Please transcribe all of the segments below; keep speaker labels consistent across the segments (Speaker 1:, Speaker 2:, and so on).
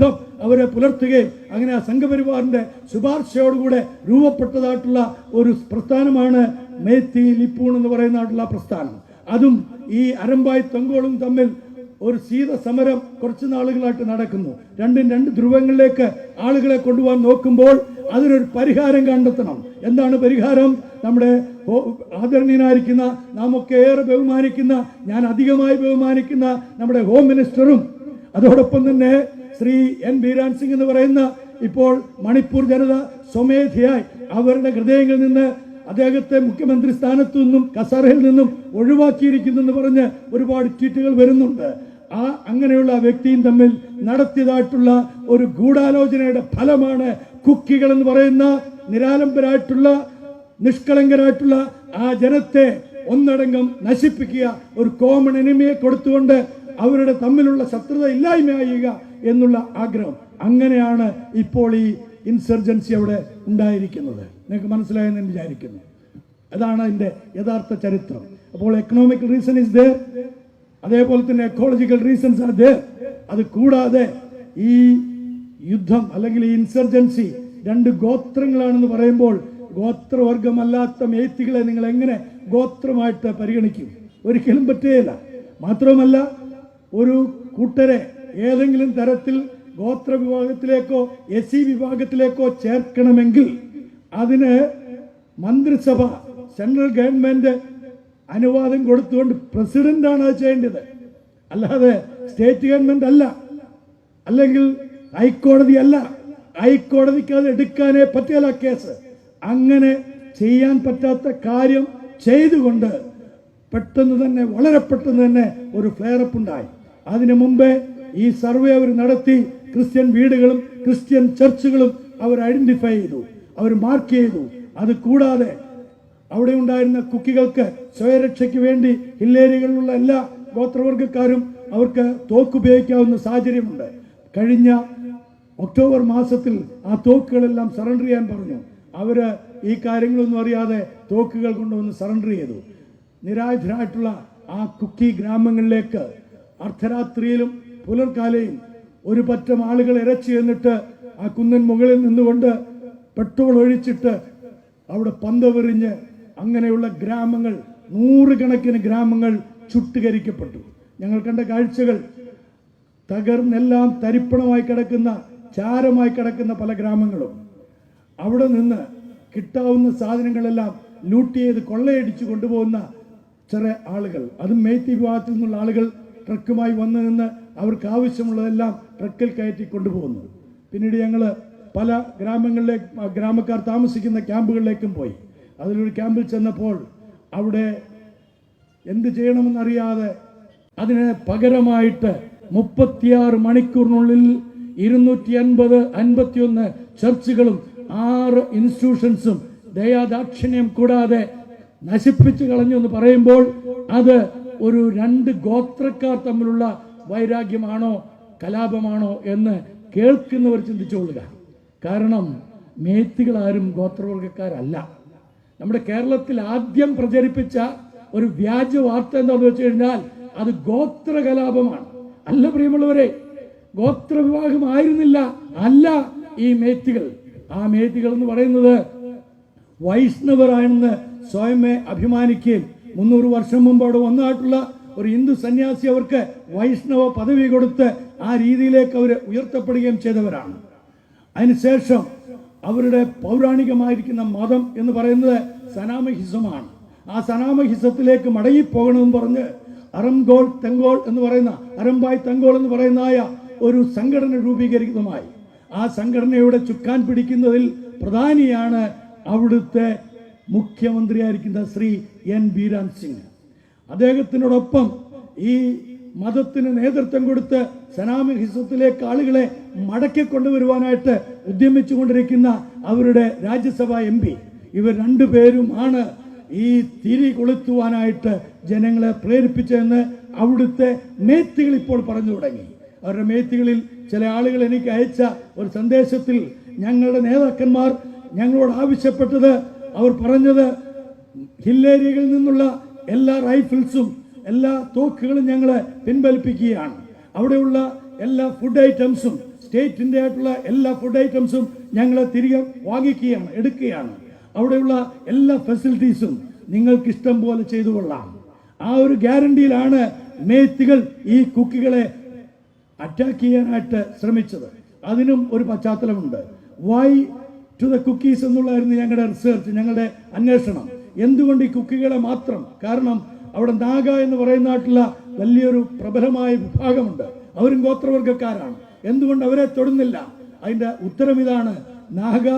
Speaker 1: ബന്ധം അവരെ പുലർത്തുകയും അങ്ങനെ ആ സംഘപരിവാറിന്റെ ശുപാർശയോടുകൂടെ രൂപപ്പെട്ടതായിട്ടുള്ള ഒരു പ്രസ്ഥാനമാണ് മേത്തി ലിപ്പൂൺ എന്ന് പറയുന്നതായിട്ടുള്ള പ്രസ്ഥാനം. അതും ഈ അരമ്പായി തൊങ്കോളും തമ്മിൽ ഒരു ശീത സമരം കുറച്ച് നാളുകളായിട്ട് നടക്കുന്നു. രണ്ടും രണ്ട് ധ്രുവങ്ങളിലേക്ക് ആളുകളെ കൊണ്ടുപോകാൻ നോക്കുമ്പോൾ അതിനൊരു പരിഹാരം കണ്ടെത്തണം. എന്താണ് പരിഹാരം? നമ്മുടെ ആദരണീയനായിരിക്കുന്ന നാം ഒക്കെ ഏറെ ബഹുമാനിക്കുന്ന ഞാൻ അധികമായി ബഹുമാനിക്കുന്ന നമ്മുടെ ഹോം മിനിസ്റ്ററും അതോടൊപ്പം തന്നെ ശ്രീ എൻ ബീരാൻ സിംഗ് എന്ന് പറയുന്ന ഇപ്പോൾ മണിപ്പൂർ ജനത സ്വമേധയായി അവരുടെ ഹൃദയങ്ങളിൽ നിന്ന് അദ്ദേഹത്തെ മുഖ്യമന്ത്രി സ്ഥാനത്തു നിന്നും കസറയിൽ നിന്നും ഒഴിവാക്കിയിരിക്കുന്നു എന്ന് പറഞ്ഞ് ഒരുപാട് ട്വീറ്റുകൾ വരുന്നുണ്ട്. ആ അങ്ങനെയുള്ള വ്യക്തിയും തമ്മിൽ നടത്തിയതായിട്ടുള്ള ഒരു ഗൂഢാലോചനയുടെ ഫലമാണ് കുക്കികൾ എന്ന് പറയുന്ന നിരാലംബരായിട്ടുള്ള നിഷ്കളങ്കരായിട്ടുള്ള ആ ജനത്തെ ഒന്നടങ്കം നശിപ്പിക്കുക ഒരു കോമൺ എനിമിയെ കൊടുത്തുകൊണ്ട് അവരുടെ തമ്മിലുള്ള ശത്രുത ഇല്ലായ്മയായുക എന്നുള്ള ആഗ്രഹം. അങ്ങനെയാണ് ഇപ്പോൾ ഈ ഇൻസർജൻസി അവിടെ ഉണ്ടായിരിക്കുന്നത്. നിങ്ങൾക്ക് മനസ്സിലായെന്ന് വിചാരിക്കുന്നു. അതാണ് അതിന്റെ യഥാർത്ഥ ചരിത്രം. അപ്പോൾ എക്കണോമിക്കൽ റീസൺ ഇസ് ദർ അതേപോലെ തന്നെ എക്കോളജിക്കൽ റീസൺസ് ആണ് ദർ അത് കൂടാതെ ഈ യുദ്ധം അല്ലെങ്കിൽ ഈ ഇൻസർജൻസി രണ്ട് ഗോത്രങ്ങളാണെന്ന് പറയുമ്പോൾ ഗോത്രവർഗമല്ലാത്ത മേത്തികളെ നിങ്ങൾ എങ്ങനെ ഗോത്രമായിട്ട് പരിഗണിക്കും? ഒരിക്കലും പറ്റുകയില്ല. മാത്രവുമല്ല ഒരു കൂട്ടരെ ഏതെങ്കിലും തരത്തിൽ ഗോത്ര വിഭാഗത്തിലേക്കോ എസ് സി വിഭാഗത്തിലേക്കോ ചേർക്കണമെങ്കിൽ അതിന് മന്ത്രിസഭ സെൻട്രൽ ഗവൺമെന്റ് അനുവാദം കൊടുത്തുകൊണ്ട് പ്രസിഡന്റാണ് അത് ചെയ്യേണ്ടത്. അല്ലാതെ സ്റ്റേറ്റ് ഗവൺമെന്റ് അല്ല. അല്ലെങ്കിൽ ഹൈക്കോടതി അല്ല. ഹൈക്കോടതിക്ക് അത് എടുക്കാനേ പറ്റില്ല കേസ്. അങ്ങനെ ചെയ്യാൻ പറ്റാത്ത കാര്യം ചെയ്തുകൊണ്ട് പെട്ടെന്ന് തന്നെ വളരെ പെട്ടെന്ന് തന്നെ ഒരു ഫ്ലെയറപ്പ് ഉണ്ടായി. അതിനു മുമ്പേ ഈ സർവേ അവർ നടത്തി ക്രിസ്ത്യൻ വീടുകളും ക്രിസ്ത്യൻ ചർച്ചുകളും അവർ ഐഡന്റിഫൈ ചെയ്തു അവർ മാർക്ക് ചെയ്തു. അത് കൂടാതെ അവിടെ ഉണ്ടായിരുന്ന കുക്കികൾക്ക് സ്വയരക്ഷയ്ക്ക് വേണ്ടി ഹില്ലേരികളിലുള്ള എല്ലാ ഗോത്രവർഗക്കാരും അവർക്ക് തോക്ക് ഉപയോഗിക്കാവുന്ന സാഹചര്യമുണ്ട്. കഴിഞ്ഞ ഒക്ടോബർ മാസത്തിൽ ആ തോക്കുകളെല്ലാം സറണ്ടർ ചെയ്യാൻ പറഞ്ഞു. അവർ ഈ കാര്യങ്ങളൊന്നും അറിയാതെ തോക്കുകൾ കൊണ്ടുവന്ന് സറണ്ടർ ചെയ്തു. നിരായുധരായിട്ടുള്ള ആ കുക്കി ഗ്രാമങ്ങളിലേക്ക് അർദ്ധരാത്രിയിലും പുലർക്കാലയും ഒരു പറ്റം ആളുകൾ ഇരച്ചു ചെന്നിട്ട് ആ കുന്നൻ മുകളിൽ നിന്നുകൊണ്ട് പെട്രോൾ ഒഴിച്ചിട്ട് അവിടെ പന്തവെറിഞ്ഞ് അങ്ങനെയുള്ള ഗ്രാമങ്ങൾ നൂറുകണക്കിന് ഗ്രാമങ്ങൾ ചുട്ടുകരിക്കപ്പെട്ടു. ഞങ്ങൾ കണ്ട കാഴ്ചകൾ തകർന്നെല്ലാം തരിപ്പണമായി കിടക്കുന്ന ചാരമായി കിടക്കുന്ന പല ഗ്രാമങ്ങളും. അവിടെ നിന്ന് കിട്ടാവുന്ന സാധനങ്ങളെല്ലാം ലൂട്ട് ചെയ്ത് കൊള്ളയടിച്ചു കൊണ്ടുപോകുന്ന ചെറിയ ആളുകൾ. അതും മേത്തി വിഭാഗത്തിൽ നിന്നുള്ള ആളുകൾ ട്രക്കുമായി വന്നു നിന്ന് അവർക്ക് ആവശ്യമുള്ളതെല്ലാം ട്രക്കിൽ കയറ്റി കൊണ്ടുപോകുന്നു പിന്നീട് ഞങ്ങൾ പല ഗ്രാമങ്ങളിലേക്ക് ഗ്രാമക്കാർ താമസിക്കുന്ന ക്യാമ്പുകളിലേക്കും പോയി. അതിലൊരു ക്യാമ്പിൽ ചെന്നപ്പോൾ അവിടെ എന്ത് ചെയ്യണമെന്നറിയാതെ അതിന് പകരമായിട്ട് മുപ്പത്തിയാറ് മണിക്കൂറിനുള്ളിൽ ഇരുന്നൂറ്റി അൻപത് അൻപത്തിയൊന്ന് ചർച്ചുകളും ആറ് ഇൻസ്റ്റിറ്റ്യൂഷൻസും ദയാദാക്ഷിണ്യം കൂടാതെ നശിപ്പിച്ചു കളഞ്ഞു എന്ന് പറയുമ്പോൾ അത് ഒരു രണ്ട് ഗോത്രക്കാർ തമ്മിലുള്ള വൈരാഗ്യമാണോ കലാപമാണോ എന്ന് കേൾക്കുന്നവർ ചിന്തിച്ചുകൊള്ളുക. കാരണം മേത്തികളാരും ഗോത്രവർഗക്കാരല്ല. നമ്മുടെ കേരളത്തിൽ ആദ്യം പ്രചരിപ്പിച്ച ഒരു വ്യാജ വാർത്ത എന്താണെന്ന് വെച്ച് കഴിഞ്ഞാൽ അത് ഗോത്ര കലാപമാണ് അല്ല പ്രിയമുള്ളവരെ ഗോത്ര വിവാഹമായിരുന്നില്ല അല്ല ഈ മേത്തികൾ. ആ മേത്തികൾ എന്ന് പറയുന്നത് വൈഷ്ണവരാണെന്ന് സ്വയമേ അഭിമാനിക്കുകയും മുന്നൂറ് വർഷം മുമ്പ് അവിടെ വന്നതായിട്ടുള്ള ഒരു ഹിന്ദു സന്യാസി അവർക്ക് വൈഷ്ണവ പദവി കൊടുത്ത് ആ രീതിയിലേക്ക് അവർ ഉയർത്തപ്പെടുകയും ചെയ്തവരാണ്. അതിനുശേഷം അവരുടെ പൗരാണികമായിരിക്കുന്ന മതം എന്ന് പറയുന്നത് സനാമഹിസമാണ്. ആ സനാമഹിസത്തിലേക്ക് മടങ്ങിപ്പോകണമെന്ന് പറഞ്ഞ് അറംഗോൾ തെങ്കോൾ എന്ന് പറയുന്ന അരമ്പായ് തെങ്കോൾ എന്ന് പറയുന്നതായ ഒരു സംഘടന രൂപീകരിക്കുന്നതുമായി ആ സംഘടനയുടെ ചുക്കാൻ പിടിക്കുന്നതിൽ പ്രധാനിയാണ് അവിടുത്തെ മുഖ്യമന്ത്രിയായിരിക്കുന്ന ശ്രീ എൻ ബീരാൻ സിംഗ്. അദ്ദേഹത്തിനോടൊപ്പം ഈ മതത്തിന് നേതൃത്വം കൊടുത്ത് സനാമി ഹിസത്തിലേക്ക് ആളുകളെ മടക്കി കൊണ്ടുവരുവാനായിട്ട് ഉദ്യമിച്ചു കൊണ്ടിരിക്കുന്ന അവരുടെ രാജ്യസഭാ എം പി. ഇവർ രണ്ടുപേരും ആണ് ഈ തിരി കൊളുത്തുവാനായിട്ട് ജനങ്ങളെ പ്രേരിപ്പിച്ചതെന്ന് അവിടുത്തെ മേത്തികൾ ഇപ്പോൾ പറഞ്ഞു തുടങ്ങി. അവരുടെ മേത്തികളിൽ ചില ആളുകൾ എനിക്ക് അയച്ച ഒരു സന്ദേശത്തിൽ ഞങ്ങളുടെ നേതാക്കന്മാർ ഞങ്ങളോട് ആവശ്യപ്പെട്ടത് അവർ പറഞ്ഞത് ഹില്ലേരിയകളിൽ നിന്നുള്ള എല്ലാ റൈഫിൾസും എല്ലാ തോക്കുകളും ഞങ്ങൾ പിൻവലിപ്പിക്കുകയാണ്. അവിടെയുള്ള എല്ലാ ഫുഡ് ഐറ്റംസും സ്റ്റേറ്റിന്റെ ആയിട്ടുള്ള എല്ലാ ഫുഡ് ഐറ്റംസും ഞങ്ങൾ തിരികെ വാങ്ങിക്കുകയാണ് എടുക്കുകയാണ്. അവിടെയുള്ള എല്ലാ ഫെസിലിറ്റീസും നിങ്ങൾക്ക് ഇഷ്ടം പോലെ ചെയ്തു കൊള്ളാം. ആ ഒരു ഗ്യാരണ്ടിയിലാണ് മേത്തികൾ ഈ കുക്കികളെ അറ്റാക്ക് ചെയ്യാനായിട്ട് ശ്രമിച്ചത്. അതിനും ഒരു പശ്ചാത്തലമുണ്ട്. വൈ ടു ദ കുക്കീസ് എന്നുള്ളതായിരുന്നു ഞങ്ങളുടെ റിസർച്ച് ഞങ്ങളുടെ അന്വേഷണം. എന്തുകൊണ്ട് ഈ കുക്കികളെ മാത്രം? കാരണം അവിടെ നാഗ എന്ന് പറയുന്ന നാട്ടിലെ വലിയൊരു പ്രബലമായ വിഭാഗമുണ്ട്. അവരും ഗോത്രവർഗക്കാരാണ് എന്തുകൊണ്ട് അവരെ തൊടുന്നില്ല? അതിന്റെ ഉത്തരം ഇതാണ്. നാഗ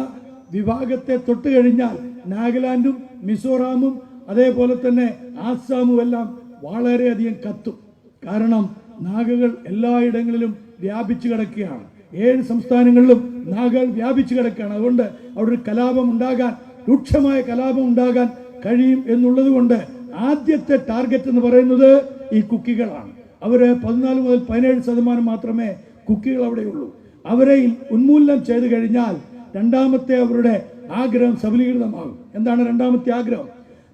Speaker 1: വിഭാഗത്തെ തൊട്ട് കഴിഞ്ഞാൽ നാഗാലാൻഡും മിസോറാമും അതേപോലെ തന്നെ ആസാമും എല്ലാം വളരെയധികം കത്തും. കാരണം നാഗകൾ എല്ലായിടങ്ങളിലും വ്യാപിച്ചു കിടക്കുകയാണ്. ഏഴ് സംസ്ഥാനങ്ങളിലും നാഗകൾ വ്യാപിച്ചു കിടക്കുകയാണ്. അതുകൊണ്ട് അവിടെ ഒരു കലാപം ഉണ്ടാകാൻ രൂക്ഷമായ കലാപം ഉണ്ടാകാൻ കഴിയും എന്നുള്ളത് കൊണ്ട് ആദ്യത്തെ ടാർഗറ്റ് എന്ന് പറയുന്നത് ഈ കുക്കികളാണ്. അവർ പതിനാല് മുതൽ പതിനേഴ് ശതമാനം മാത്രമേ കുക്കികൾ അവിടെയുള്ളൂ. അവരെ ഉന്മൂലനം ചെയ്തു കഴിഞ്ഞാൽ രണ്ടാമത്തെ അവരുടെ ആഗ്രഹം സബലീകൃതമാകും. എന്താണ് രണ്ടാമത്തെ ആഗ്രഹം?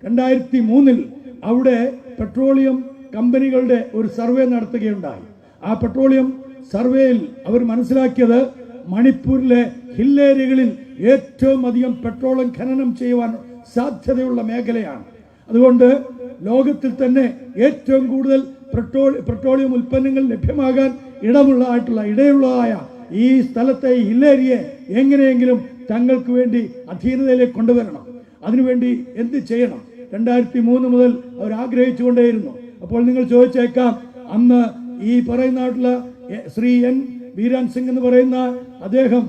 Speaker 1: രണ്ടായിരത്തി മൂന്നിൽ അവിടെ പെട്രോളിയം കമ്പനികളുടെ ഒരു സർവേ നടത്തുകയുണ്ടായി. ആ പെട്രോളിയം സർവേയിൽ അവർ മനസ്സിലാക്കിയത് മണിപ്പൂരിലെ ഹില്ലേരിയകളിൽ ഏറ്റവും അധികം പെട്രോളിയം ഖനനം ചെയ്യുവാൻ സാധ്യതയുള്ള മേഖലയാണ്. അതുകൊണ്ട് ലോകത്തിൽ തന്നെ ഏറ്റവും കൂടുതൽ പെട്രോളിയം ഉൽപ്പന്നങ്ങൾ ലഭ്യമാകാൻ ഇടമുള്ളതായിട്ടുള്ള ഇടയുള്ളതായ ഈ സ്ഥലത്തെ ഹില്ലേരിയെ എങ്ങനെയെങ്കിലും തങ്ങൾക്ക് വേണ്ടി അധീനതയിലേക്ക് കൊണ്ടുവരണം. അതിനുവേണ്ടി എന്ത് ചെയ്യണം? രണ്ടായിരത്തി മൂന്ന് മുതൽ അവർ ആഗ്രഹിച്ചുകൊണ്ടേയിരുന്നു. അപ്പോൾ നിങ്ങൾ ചോദിച്ചേക്കാം അന്ന് ഈ പറയുന്ന ശ്രീ എൻ വീരാൻ സിംഗ് എന്ന് പറയുന്ന അദ്ദേഹം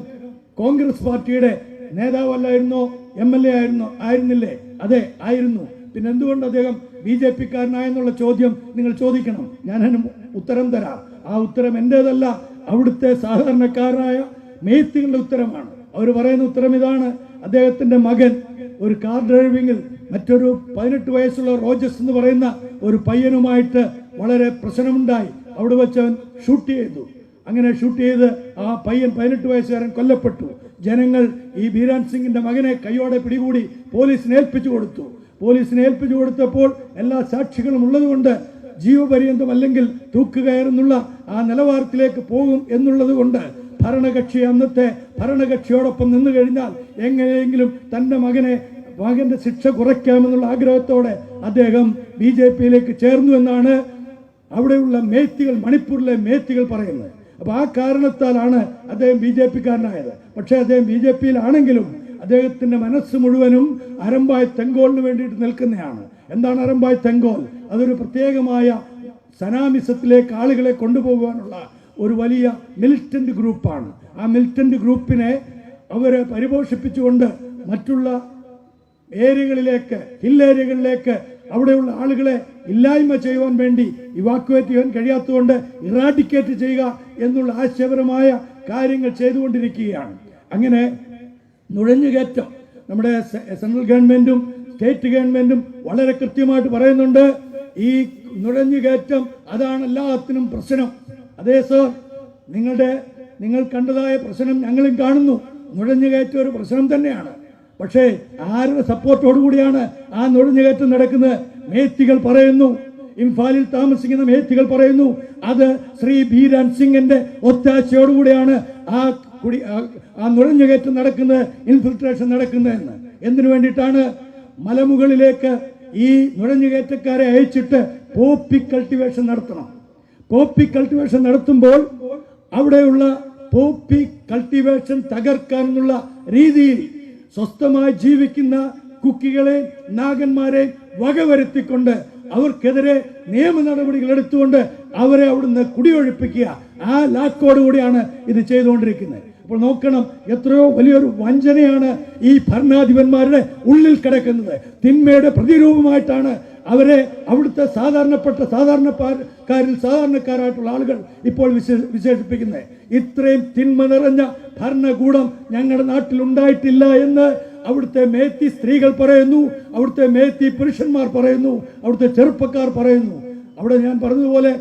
Speaker 1: കോൺഗ്രസ് പാർട്ടിയുടെ നേതാവല്ലായിരുന്നോ? എം എൽ എ ആയിരുന്നു ആയിരുന്നില്ലേ? അതെ ആയിരുന്നു. പിന്നെ എന്തുകൊണ്ട് അദ്ദേഹം ബി ജെ പിക്കാരനായെന്നുള്ള ചോദ്യം നിങ്ങൾ ചോദിക്കണം. ഞാൻ ഉത്തരം തരാം. ആ ഉത്തരം എന്റേതല്ല അവിടുത്തെ സാധാരണക്കാരനായ മേത്തികളുടെ ഉത്തരമാണ്. അവർ പറയുന്ന ഉത്തരം ഇതാണ്. അദ്ദേഹത്തിന്റെ മകൻ ഒരു കാർ ഡ്രൈവിംഗിൽ മറ്റൊരു പതിനെട്ട് വയസ്സുള്ള റോജസ് എന്ന് പറയുന്ന ഒരു പയ്യനുമായിട്ട് വളരെ പ്രശ്നമുണ്ടായി. അവിടെ വെച്ച് അവൻ ഷൂട്ട് ചെയ്തു. അങ്ങനെ ഷൂട്ട് ചെയ്ത് ആ പയ്യൻ പതിനെട്ട് വയസ്സുകാരൻ കൊല്ലപ്പെട്ടു. ജനങ്ങൾ ഈ ബീരാൻ സിംഗിന്റെ മകനെ കൈയോടെ പിടികൂടി പോലീസിനെ ഏൽപ്പിച്ചു കൊടുത്തു. പോലീസിനെ ഏൽപ്പിച്ചു കൊടുത്തപ്പോൾ എല്ലാ സാക്ഷികളും ഉള്ളതുകൊണ്ട് ജീവപര്യന്തം അല്ലെങ്കിൽ തൂക്കുകയറെന്നുള്ള ആ നിലവാരത്തിലേക്ക് പോകും എന്നുള്ളത് കൊണ്ട് ഭരണകക്ഷി അന്നത്തെ ഭരണകക്ഷിയോടൊപ്പം നിന്നു കഴിഞ്ഞാൽ എങ്ങനെയെങ്കിലും തന്റെ മകനെ മകന്റെ ശിക്ഷ കുറയ്ക്കാമെന്നുള്ള ആഗ്രഹത്തോടെ അദ്ദേഹം ബി ജെ പിയിലേക്ക് ചേർന്നു എന്നാണ് അവിടെയുള്ള മേത്തികൾ മണിപ്പൂരിലെ മേത്തികൾ പറയുന്നത്. അപ്പൊ ആ കാരണത്താലാണ് അദ്ദേഹം ബി ജെ പിക്കാരനായത്. പക്ഷേ അദ്ദേഹം ബി ജെ പിയിലാണെങ്കിലും അദ്ദേഹത്തിന്റെ മനസ്സ് മുഴുവനും അരമ്പായ തെങ്കോളിന് വേണ്ടിയിട്ട് നിൽക്കുന്നതാണ് എന്താണ് അരമ്പായ തെങ്കോൽ? അതൊരു പ്രത്യേകമായ സനാമിസത്തിലേക്ക് ആളുകളെ കൊണ്ടുപോകാനുള്ള ഒരു വലിയ മിലിറ്റന്റ് ഗ്രൂപ്പാണ്. ആ മിലിറ്റന്റ് ഗ്രൂപ്പിനെ അവരെ പരിപോഷിപ്പിച്ചുകൊണ്ട് മറ്റുള്ള ഏരിയകളിലേക്ക് ഹിൽ ഏരിയകളിലേക്ക് അവിടെയുള്ള ആളുകളെ ഇല്ലായ്മ ചെയ്യുവാൻ വേണ്ടി ഇവാക്യുവേറ്റ് ചെയ്യാൻ കഴിയാത്തതുകൊണ്ട് ഇറാഡിക്കേറ്റ് ചെയ്യുക എന്നുള്ള ആശയപരമായ കാര്യങ്ങൾ ചെയ്തുകൊണ്ടിരിക്കുകയാണ്. അങ്ങനെ നുഴഞ്ഞുകയറ്റം നമ്മുടെ സെൻട്രൽ ഗവൺമെന്റും സ്റ്റേറ്റ് ഗവൺമെന്റും വളരെ കൃത്യമായിട്ട് പറയുന്നുണ്ട്. ഈ നുഴഞ്ഞുകയറ്റം അതാണ് എല്ലാത്തിനും പ്രശ്നം. അതേ സർ നിങ്ങളുടെ നിങ്ങൾ കണ്ടതായ പ്രശ്നം ഞങ്ങളും കാണുന്നു. നുഴഞ്ഞുകയറ്റം ഒരു പ്രശ്നം തന്നെയാണ്. പക്ഷേ ആരുടെ സപ്പോർട്ടോടു കൂടിയാണ് ആ നുഴഞ്ഞുകയറ്റം നടക്കുന്നത്? മേത്തികൾ പറയുന്നു. ഇംഫാലിൽ താമസിക്കുന്ന മേത്തികൾ പറയുന്നു അത് ശ്രീ ഭീരാൻ സിംഗിന്റെ ഒത്താശയോടുകൂടിയാണ് ആ കുടി ആ- നുഴഞ്ഞുകയറ്റം നടക്കുന്നത് ഇൻഫിൽട്രേഷൻ നടക്കുന്നതെന്ന് എന്തിനു വേണ്ടിയിട്ടാണ്? മലമുകളിലേക്ക് ഈ നുഴഞ്ഞുകയറ്റക്കാരെ അയച്ചിട്ട് പോപ്പി കൾട്ടിവേഷൻ നടത്തണം. പോപ്പി കൾട്ടിവേഷൻ നടത്തുമ്പോൾ അവിടെയുള്ള പോപ്പി കൾട്ടിവേഷൻ തകർക്കാനുള്ള രീതിയിൽ സ്വസ്ഥമായി ജീവിക്കുന്ന കുക്കികളെ നാഗന്മാരെ വകവരുത്തിക്കൊണ്ട് അവർക്കെതിരെ നിയമ നടപടികൾ എടുത്തുകൊണ്ട് അവരെ അവിടുന്ന് കുടിയൊഴിപ്പിക്കുക. ആ ലാക്കോട് കൂടിയാണ് ഇത് ചെയ്തുകൊണ്ടിരിക്കുന്നത്. അപ്പോൾ നോക്കണം എത്രയോ വലിയൊരു വഞ്ചനയാണ് ഈ ഭരണാധിപന്മാരുടെ ഉള്ളിൽ കിടക്കുന്നത്. തിന്മയുടെ പ്രതിരൂപമായിട്ടാണ് അവരെ അവിടുത്തെ സാധാരണപ്പെട്ട സാധാരണക്കാരിൽ സാധാരണക്കാരായിട്ടുള്ള ആളുകൾ ഇപ്പോൾ വിശേ- വിശേഷിപ്പിക്കുന്നത് ഇത്രയും തിന്മ നിറഞ്ഞ ഭരണകൂടം ഞങ്ങളുടെ നാട്ടിൽ ഉണ്ടായിട്ടില്ല എന്ന് അവിടുത്തെ മേത്തി സ്ത്രീകൾ പറയുന്നു അവിടുത്തെ മേത്തി പുരുഷന്മാർ പറയുന്നു അവിടുത്തെ ചെറുപ്പക്കാർ പറയുന്നു. അവിടെ ഞാൻ പറഞ്ഞതുപോലെ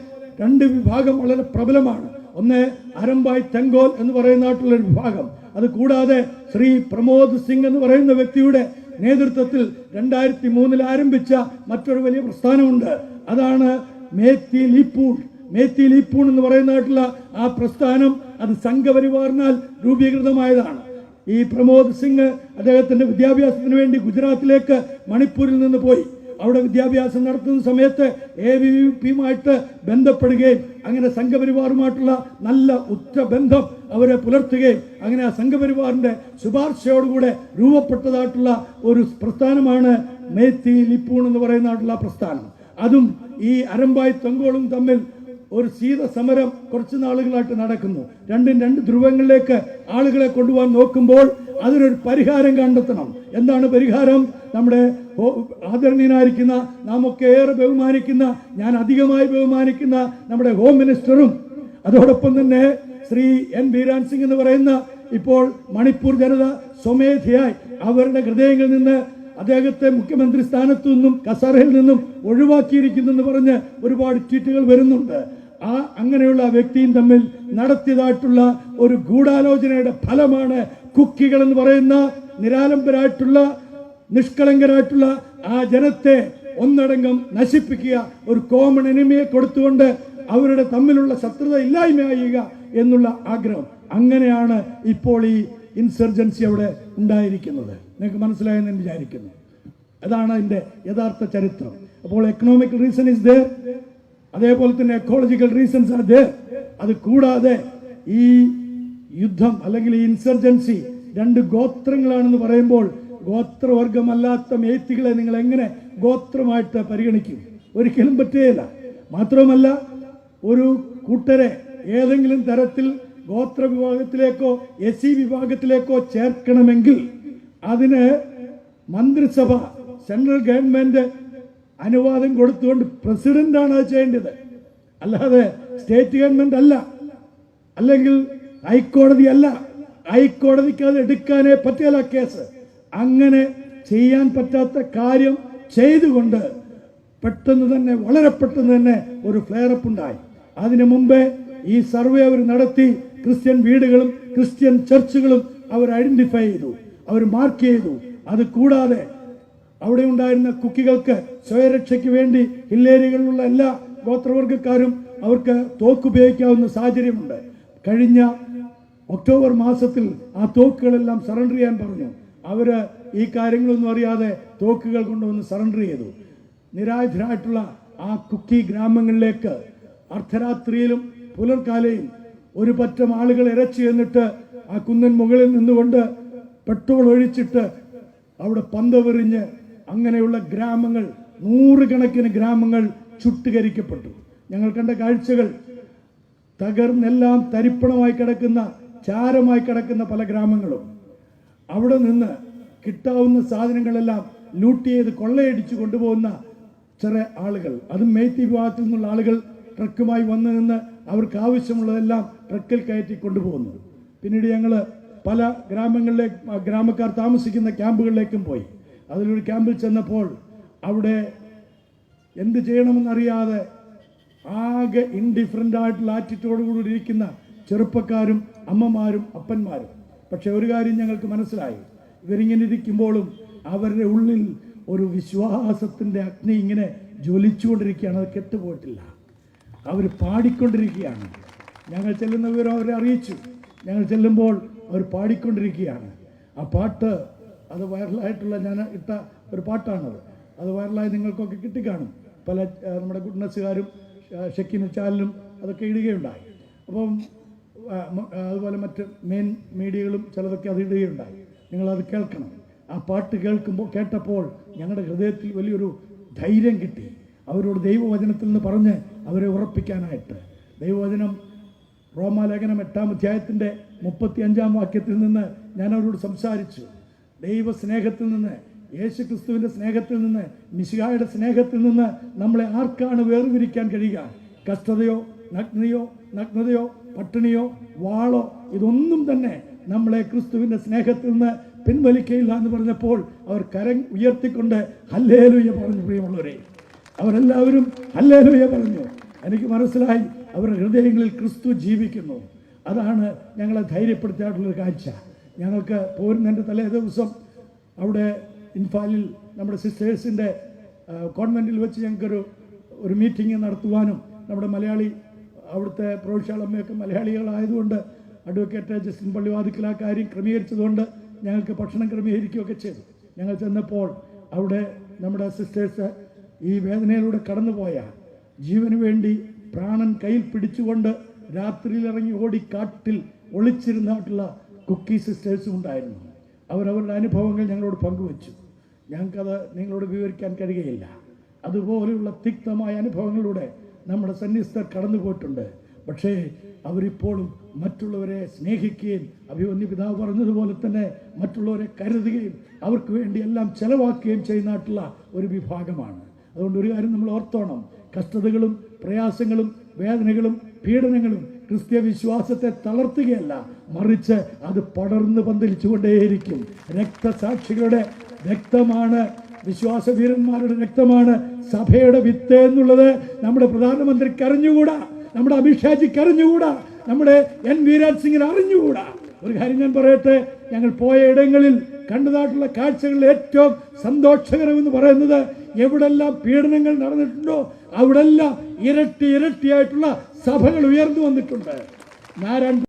Speaker 1: രണ്ട് വിഭാഗം വളരെ പ്രബലമാണ്. ഒന്ന് അരമ്പായ് തെങ്കോൽ എന്ന് പറയുന്ന നാട്ടിലുള്ള ഒരു വിഭാഗം. അത് കൂടാതെ ശ്രീ പ്രമോദ് സിംഗ് എന്ന് പറയുന്ന വ്യക്തിയുടെ നേതൃത്വത്തിൽ രണ്ടായിരത്തി മൂന്നിൽ ആരംഭിച്ച മറ്റൊരു വലിയ പ്രസ്ഥാനമുണ്ട്. അതാണ് മേത്തി ലീപ്പൂൾ മേത്തി ലീപ്പൂൺ എന്ന് പറയുന്നതായിട്ടുള്ള ആ പ്രസ്ഥാനം അത് സംഘപരിവാറിനാൽ രൂപീകൃതമായതാണ്. ഈ പ്രമോദ് സിംഗ് അദ്ദേഹത്തിന്റെ വിദ്യാഭ്യാസത്തിന് വേണ്ടി ഗുജറാത്തിലേക്ക് മണിപ്പൂരിൽ നിന്ന് പോയി. അവിടെ വിദ്യാഭ്യാസം നടത്തുന്ന സമയത്ത് എ വി പിയുമായിട്ട് ബന്ധപ്പെടുകയും അങ്ങനെ സംഘപരിവാറുമായിട്ടുള്ള നല്ല ഉറ്റ ബന്ധം അവരെ പുലർത്തുകയും അങ്ങനെ ആ സംഘപരിവാറിന്റെ ശുപാർശയോടുകൂടെ രൂപപ്പെട്ടതായിട്ടുള്ള ഒരു പ്രസ്ഥാനമാണ് മേത്തി ലിപ്പൂൺ എന്ന് പറയുന്നതായിട്ടുള്ള പ്രസ്ഥാനം. അതും ഈ അരമ്പായി തൊങ്കോളും തമ്മിൽ ഒരു ശീത സമരം കുറച്ച് നാളുകളായിട്ട് നടക്കുന്നു. രണ്ടും രണ്ട് ധ്രുവങ്ങളിലേക്ക് ആളുകളെ കൊണ്ടുപോകാൻ നോക്കുമ്പോൾ അതിനൊരു പരിഹാരം കണ്ടെത്തണം. എന്താണ് പരിഹാരം? നമ്മുടെ ആദരണീയനായിരിക്കുന്ന നാം ഒക്കെ ഏറെ ബഹുമാനിക്കുന്ന ഞാൻ അധികമായി ബഹുമാനിക്കുന്ന നമ്മുടെ ഹോം മിനിസ്റ്ററും അതോടൊപ്പം തന്നെ ശ്രീ എൻ ബീരാൻ സിംഗ് എന്ന് പറയുന്ന ഇപ്പോൾ മണിപ്പൂർ ജനത സ്വമേധയായി അവരുടെ ഹൃദയങ്ങളിൽ നിന്ന് അദ്ദേഹത്തെ മുഖ്യമന്ത്രി സ്ഥാനത്തു നിന്നും കസറയിൽ നിന്നും ഒഴിവാക്കിയിരിക്കുന്നെന്ന് പറഞ്ഞ് ഒരുപാട് ട്വീറ്റുകൾ വരുന്നുണ്ട്. ആ അങ്ങനെയുള്ള വ്യക്തിയും തമ്മിൽ നടത്തിയതായിട്ടുള്ള ഒരു ഗൂഢാലോചനയുടെ ഫലമാണ് കുക്കികൾ എന്ന് പറയുന്ന നിരാലംബരായിട്ടുള്ള നിഷ്കളങ്കരായിട്ടുള്ള ആ ജനത്തെ ഒന്നടങ്കം നശിപ്പിക്കുക ഒരു കോമൺ എനിമിയെ കൊടുത്തുകൊണ്ട് അവരുടെ തമ്മിലുള്ള ശത്രുത ഇല്ലായ്മ എന്നുള്ള ആഗ്രഹം. അങ്ങനെയാണ് ഇപ്പോൾ ഈ ഇൻസർജൻസി അവിടെ ഉണ്ടായിരിക്കുന്നത്. നിങ്ങൾക്ക് മനസ്സിലായെന്ന് വിചാരിക്കുന്നു. അതാണ് അതിന്റെ യഥാർത്ഥ ചരിത്രം. അപ്പോൾ എക്കണോമിക് റീസൺ ഇസ് ദർ അതേപോലെ തന്നെ എക്കോളജിക്കൽ റീസൺസ് ആണ് ദർ അത് കൂടാതെ ഈ യുദ്ധം അല്ലെങ്കിൽ ഈ ഇൻസർജൻസി രണ്ട് ഗോത്രങ്ങളാണെന്ന് പറയുമ്പോൾ ഗോത്രവർഗമല്ലാത്ത മേത്തികളെ നിങ്ങൾ എങ്ങനെ ഗോത്രമായിട്ട് പരിഗണിക്കും? ഒരിക്കലും പറ്റുകയില്ല. മാത്രവുമല്ല ഒരു കൂട്ടരെ ഏതെങ്കിലും തരത്തിൽ ഗോത്ര വിഭാഗത്തിലേക്കോ എസ് സി വിഭാഗത്തിലേക്കോ ചേർക്കണമെങ്കിൽ അതിന് മന്ത്രിസഭ സെൻട്രൽ ഗവൺമെന്റ് അനുവാദം കൊടുത്തുകൊണ്ട് പ്രസിഡന്റാണ് അത് ചെയ്യേണ്ടത്. അല്ലാതെ സ്റ്റേറ്റ് ഗവൺമെന്റ് അല്ല. അല്ലെങ്കിൽ ഹൈക്കോടതി അല്ല. ഹൈക്കോടതിക്ക് അത് എടുക്കാനേ പറ്റിയല്ല കേസ്. അങ്ങനെ ചെയ്യാൻ പറ്റാത്ത കാര്യം ചെയ്തുകൊണ്ട് പെട്ടെന്ന് തന്നെ വളരെ പെട്ടെന്ന് തന്നെ ഒരു ഫ്ലെയറപ്പ് ഉണ്ടായി. അതിനു മുമ്പേ ഈ സർവേ അവർ നടത്തി ക്രിസ്ത്യൻ വീടുകളും ക്രിസ്ത്യൻ ചർച്ചുകളും അവർ ഐഡന്റിഫൈ ചെയ്തു അവർ മാർക്ക് ചെയ്തു. അത് കൂടാതെ അവിടെ ഉണ്ടായിരുന്ന കുക്കികൾക്ക് സ്വയരക്ഷയ്ക്ക് വേണ്ടി ഹില്ലേരികളിലുള്ള എല്ലാ ഗോത്രവർഗക്കാരും അവർക്ക് തോക്കുപയോഗിക്കാവുന്ന സാഹചര്യമുണ്ട്. കഴിഞ്ഞ ഒക്ടോബർ മാസത്തിൽ ആ തോക്കുകളെല്ലാം സറണ്ടർ ചെയ്യാൻ പറഞ്ഞു. അവർ ഈ കാര്യങ്ങളൊന്നും അറിയാതെ തോക്കുകൾ കൊണ്ടുവന്ന് സറണ്ടർ ചെയ്തു. നിരായുധരായിട്ടുള്ള ആ കുക്കി ഗ്രാമങ്ങളിലേക്ക് അർദ്ധരാത്രിയിലും പുലർക്കാലയും ഒരു പറ്റം ആളുകൾ ഇരച്ചു എന്നിട്ട് ആ കുന്നൻ മുകളിൽ നിന്നുകൊണ്ട് പെട്രോൾ ഒഴിച്ചിട്ട് അവിടെ പന്തവെറിഞ്ഞ് അങ്ങനെയുള്ള ഗ്രാമങ്ങൾ നൂറുകണക്കിന് ഗ്രാമങ്ങൾ ചുട്ടുകരിക്കപ്പെട്ടു. ഞങ്ങൾ കണ്ട കാഴ്ചകൾ തകർന്നെല്ലാം തരിപ്പണമായി കിടക്കുന്ന ചാരമായി കിടക്കുന്ന പല ഗ്രാമങ്ങളും. അവിടെ നിന്ന് കിട്ടാവുന്ന സാധനങ്ങളെല്ലാം ലൂട്ട് ചെയ്ത് കൊള്ളയടിച്ചു കൊണ്ടുപോകുന്ന ചെറിയ ആളുകൾ. അതും മേത്തി വിഭാഗത്തിൽ നിന്നുള്ള ആളുകൾ ട്രക്കുമായി വന്നു നിന്ന് അവർക്ക് ആവശ്യമുള്ളതെല്ലാം ട്രക്കിൽ കയറ്റി കൊണ്ടുപോകുന്നത്. പിന്നീട് ഞങ്ങൾ പല ഗ്രാമങ്ങളിലേക്ക് ഗ്രാമക്കാർ താമസിക്കുന്ന ക്യാമ്പുകളിലേക്കും പോയി. അതിലൊരു ക്യാമ്പിൽ ചെന്നപ്പോൾ അവിടെ എന്ത് ചെയ്യണമെന്നറിയാതെ ആകെ ഇൻഡിഫറന്റ് ആയിട്ടുള്ള ആറ്റിറ്റ്യൂഡോടുകൂടി ഇരിക്കുന്ന ചെറുപ്പക്കാരും അമ്മമാരും അപ്പന്മാരും. പക്ഷേ ഒരു കാര്യം ഞങ്ങൾക്ക് മനസ്സിലായി. ഇവരിങ്ങനെ ഇരിക്കുമ്പോഴും അവരുടെ ഉള്ളിൽ ഒരു വിശ്വാസത്തിന്റെ അഗ്നി ഇങ്ങനെ ജ്വലിച്ചുകൊണ്ടിരിക്കുകയാണ്. അത് കെട്ടുപോയിട്ടില്ല. അവർ പാടിക്കൊണ്ടിരിക്കുകയാണ്. ഞങ്ങൾ ചെല്ലുന്ന വിവരം അവരെ അറിയിച്ചു. ഞങ്ങൾ ചെല്ലുമ്പോൾ അവർ പാടിക്കൊണ്ടിരിക്കുകയാണ്. ആ പാട്ട് അത് വൈറലായിട്ടുള്ള ഞാൻ ഇട്ട ഒരു പാട്ടാണത്. അത് വൈറലായി നിങ്ങൾക്കൊക്കെ കിട്ടിക്കാണും. പല നമ്മുടെ ഗുഡ്നസ്സുകാരും ഷെക്കിന് ചാനലും അതൊക്കെ ഇടുകയുണ്ടായി. അപ്പം അതുപോലെ മറ്റ് മെയിൻ മീഡിയകളും ചിലതൊക്കെ അത് ഇടുകയുണ്ടായി. നിങ്ങളത് കേൾക്കണം. ആ പാട്ട് കേൾക്കുമ്പോൾ കേട്ടപ്പോൾ ഞങ്ങളുടെ ഹൃദയത്തിൽ വലിയൊരു ധൈര്യം കിട്ടി. അവരോട് ദൈവവചനത്തിൽ നിന്ന് പറഞ്ഞ് അവരെ ഉറപ്പിക്കാനായിട്ട്. ദൈവവചനം റോമാലേഖനം എട്ടാം അധ്യായത്തിന്റെ മുപ്പത്തി അഞ്ചാം വാക്യത്തിൽ നിന്ന് ഞാൻ അവരോട് സംസാരിച്ചു. ദൈവ സ്നേഹത്തിൽ നിന്ന് യേശു ക്രിസ്തുവിന്റെ സ്നേഹത്തിൽ നിന്ന് മിശിഹായുടെ സ്നേഹത്തിൽ നിന്ന് നമ്മളെ ആർക്കാണ് വേർതിരിക്കാൻ കഴിയുക? കഷ്ടതയോ നഗ്നയോ നഗ്നതയോ പട്ടിണിയോ വാളോ ഇതൊന്നും തന്നെ നമ്മളെ ക്രിസ്തുവിന്റെ സ്നേഹത്തിൽ നിന്ന് പിൻവലിക്കയില്ല എന്ന് പറഞ്ഞപ്പോൾ അവർ കര ഉയർത്തിക്കൊണ്ട് ഹല്ലേലുയ പറഞ്ഞു പ്രിയമുള്ളവരെ. അവരെല്ലാവരും ഹല്ലേലുയ പറഞ്ഞു. എനിക്ക് മനസ്സിലായി അവരുടെ ഹൃദയങ്ങളിൽ ക്രിസ്തു ജീവിക്കുന്നു. അതാണ് ഞങ്ങളെ ധൈര്യപ്പെടുത്തിയായിട്ടുള്ളൊരു കാഴ്ച. ഞങ്ങൾക്ക് പോരുന്നതിന്റെ തലേ ദിവസം അവിടെ ഇൻഫാലിൽ നമ്മുടെ സിസ്റ്റേഴ്സിന്റെ കോൺവെന്റിൽ വെച്ച് ഞങ്ങൾക്കൊരു ഒരു മീറ്റിംഗ് നടത്തുവാനും നമ്മുടെ മലയാളി അവിടുത്തെ പ്രൗഢശാലമ്മയൊക്കെ മലയാളികളായതുകൊണ്ട് അഡ്വക്കേറ്റ് ജസ്റ്റിൻ പള്ളിവാതിക്കൽ ആ കാര്യം ക്രമീകരിച്ചതുകൊണ്ട് ഞങ്ങൾക്ക് ഭക്ഷണം ക്രമീകരിക്കുകയൊക്കെ ചെയ്തു. ഞങ്ങൾ ചെന്നപ്പോൾ അവിടെ നമ്മുടെ സിസ്റ്റേഴ്സ് ഈ വേദനയിലൂടെ കടന്നുപോയ ജീവന് വേണ്ടി പ്രാണൻ കയ്യിൽ പിടിച്ചുകൊണ്ട് രാത്രിയിൽ ഇറങ്ങി ഓടി കാട്ടിൽ ഒളിച്ചിരുന്നിട്ടുള്ള കുക്കി സിസ്റ്റേഴ്സും ഉണ്ടായിരുന്നു. അവരവരുടെ അനുഭവങ്ങൾ ഞങ്ങളോട് പങ്കുവച്ചു. ഞങ്ങൾക്കത് നിങ്ങളോട് വിവരിക്കാൻ കഴിയുകയില്ല. അതുപോലെയുള്ള തിക്തമായ അനുഭവങ്ങളിലൂടെ നമ്മുടെ സന്യസ്തർ കടന്നു പോയിട്ടുണ്ട് പക്ഷേ അവരിപ്പോഴും മറ്റുള്ളവരെ സ്നേഹിക്കുകയും അഭിമന്യ പിതാവ് പറഞ്ഞതുപോലെ തന്നെ മറ്റുള്ളവരെ കരുതുകയും അവർക്ക് വേണ്ടി എല്ലാം ചെലവാക്കുകയും ചെയ്യുന്നതായിട്ടുള്ള ഒരു വിഭാഗമാണ്. അതുകൊണ്ട് ഒരു കാര്യം നമ്മൾ ഓർത്തോണം. കഷ്ടതകളും പ്രയാസങ്ങളും വേദനകളും പീഡനങ്ങളും ക്രിസ്ത്യ വിശ്വാസത്തെ തളർത്തുകയല്ല മറിച്ച് അത് പടർന്ന് പന്തലിച്ചുകൊണ്ടേയിരിക്കും. രക്തസാക്ഷികളുടെ രക്തമാണ് വിശ്വാസവീരന്മാരുടെ രക്തമാണ് സഭയുടെ വിത്ത് എന്നുള്ളത് നമ്മുടെ പ്രധാനമന്ത്രിക്ക് അറിഞ്ഞുകൂടാ നമ്മുടെ അമിത്ഷാജിക്ക് അറിഞ്ഞുകൂടാ നമ്മുടെ എൻ വീരാജ് സിംഗിന് അറിഞ്ഞുകൂടാ. ഒരു കാര്യം ഞാൻ പറയട്ടെ ഞങ്ങൾ പോയ ഇടങ്ങളിൽ കണ്ടതായിട്ടുള്ള കാഴ്ചകളിൽ ഏറ്റവും സന്തോഷകരമെന്ന് പറയുന്നത് എവിടെല്ലാം പീഡനങ്ങൾ നടന്നിട്ടുണ്ടോ അവിടെല്ലാം ഇരട്ടി ഇരട്ടിയായിട്ടുള്ള സഭകൾ ഉയർന്നു വന്നിട്ടുണ്ട്. നാരായൺ